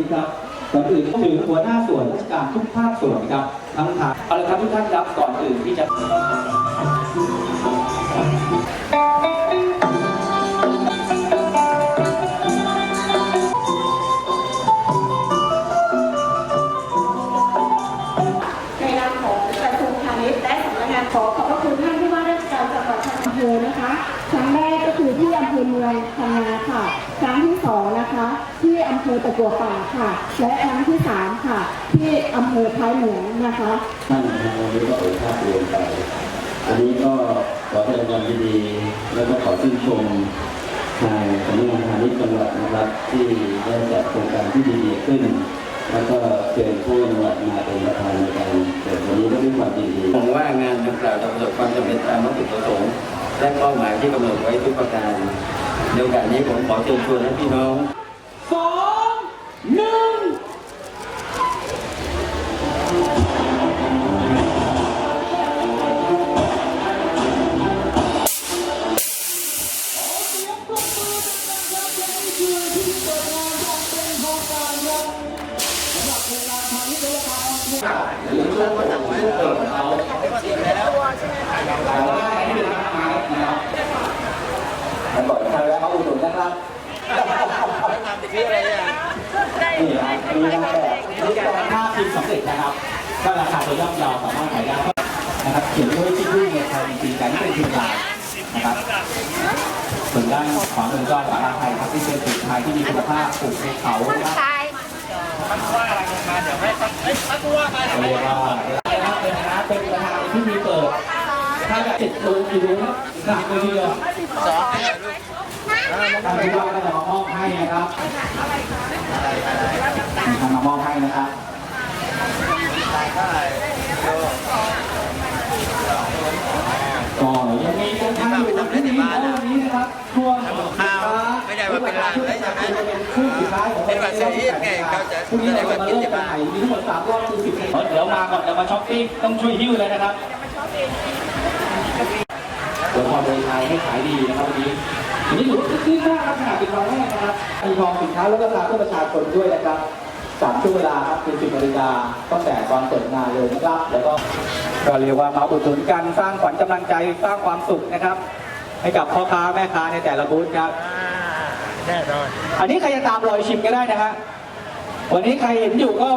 นี้ครับก่อนอื่นต้องถึงหัวหน้าส่วนราชการทุกภาคส่วนครับทั้งทางเอาละครับทุกท่านครับก่อนอื่นที่จะในนามของกระทรวงพาณิชย์และสำนักงานขอขอ คะครั้งแรกก็คือที่อำเภอเมืองพังงาค่ะ ครั้งที่สองนะคะ ที่อำเภอตะกัวป่าค่ะ และครั้งที่สามค่ะ ที่อำเภอท้ายเหมืองนะคะท่านทางวันนี้ก็เอ่ยภาพรวมไป อันนี้ก็ขอแสดงความยินดี แล้วก็ขอชื่นชมทางสำนักงานพาณิชย์จังหวัดนะครับที่ได้จัดโครงการที่ดีๆขึ้น แล้วก็เชิญผู้จังหวัดมาเป็นประธานในการเกิดวันนี้ก็ด้วยความยินดีผมว่างานดังกล่าวจะประสบความสำเร็จตามวัตถุประสงค์ และเป้าหมายที่กำหนดไว้ทุกประการในโอกาสนี้ผมขอเชิญชวนให้พี่น้องสองหนึ่งมันบอกใครแล้วมาอุดหนุนนะครับนี่นะ มีนางแบบนี่ก็ห้าพิมพ์สำเร็จนะครับ ก็ราคาตัวย่อมเยาวสามารถขายได้นะครับเขียนด้วยชื่อรุ่งในไทยจริงๆแต่นี่เป็นพิมพ์ลายนะครับส่วนด้านขวามือก็สาราไทยครับที่เป็นสินค้าที่มีคุณภาพปลูกในเขานะครับเรียกว่าเป็นคณะเป็นประธานที่มีเปิด ถ้าแบบเจ็ดรูกี่รูนะหนักเลยทีเดียวสองทางที่ว่าก็จะมามอบให้นะครับทางมามอบให้นะครับ ก็ยังมีคนทำอยู่ที่นี่ล้ววันนี้นะครับช่วงข้าวไม่ได้ว่าเป็นร้านได้ใช่ไหมเป็นคู่สุดท้ายของเป็นวันที่ไงเขาจะพรุ่งนี้เราจะมาเริ่มกันใหม่มีทั้งหมดสามรอบคือสิบเดี๋ยวมาก่อนเดี๋ยวมาช้อปปิ้งต้องช่วยหิ้วเลยนะครับเดี๋ยวพอเดินทางให้ขายดีนะครับวันนี้วันนี้ถือว่าคึกคักมากครับขนาดเป็นวันแรกนะครับมีทองสินค้าลดราคาเพื่อประชาชนด้วยนะครับสามช่วงเวลาครับคือสิบนาฬิกาตั้งแต่ตอนเปิดงานเลยนะครับแล้วก็ ก็เรียกว่ามาอุดหนุนกันสร้างขวัญกำลังใจสร้างความสุขนะครับ ให้กับพ่อค้าแม่ค้าในแต่ละบูธครับ แน่นอน อันนี้ใครจะตามรอยชิมก็ได้นะฮะวันนี้ใครเห็นอยู่ก็